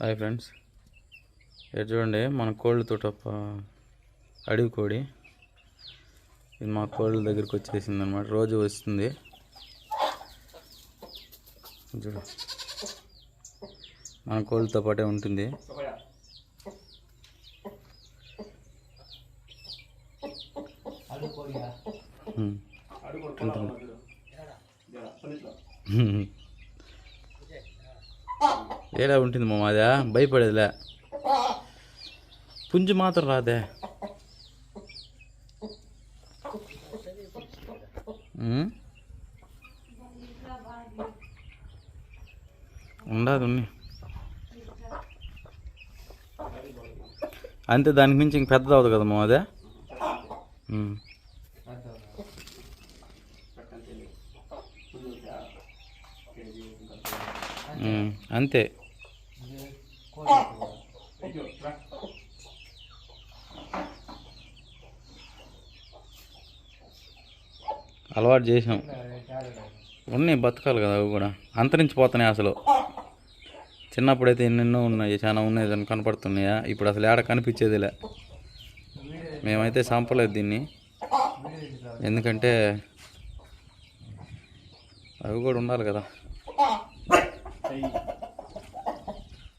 Hi friends. ఇక్కడ చూడండి మన కోళ్ళతో అడవి కోడి. ఇది మా కోళ్ళ దగ్గరికి వచ్చేసింది అనమాట రోజు వస్తుంది. చూడు. మన కోళ్ళతో పాటే ఉంటుంది. ఉమ్. ఉమ్. ఏడా ఉంటుంది మా మాదా భయపడేదిలే? పుంజు మాత్రం రాదే. ఉండదు అంతే దానికి మించి ఇంక పెద్దది అవుతుంది కదా మా అదే? అంతే. అలవాటు చేసాం. ఉన్నాయి బతకాలి కదా అవి కూడా. అంతరించిపోతున్నాయి అసలు. చిన్నప్పుడైతే ఎన్నెన్నో ఉన్నాయి చాలా ఉన్నాయి దాన్ని కనపడుతున్నాయా? ఇప్పుడు అసలు ఏడ కనిపించేదిలే. మేమైతే చంపలేదు దీన్ని. ఎందుకంటే అవి కూడా ఉండాలి కదా.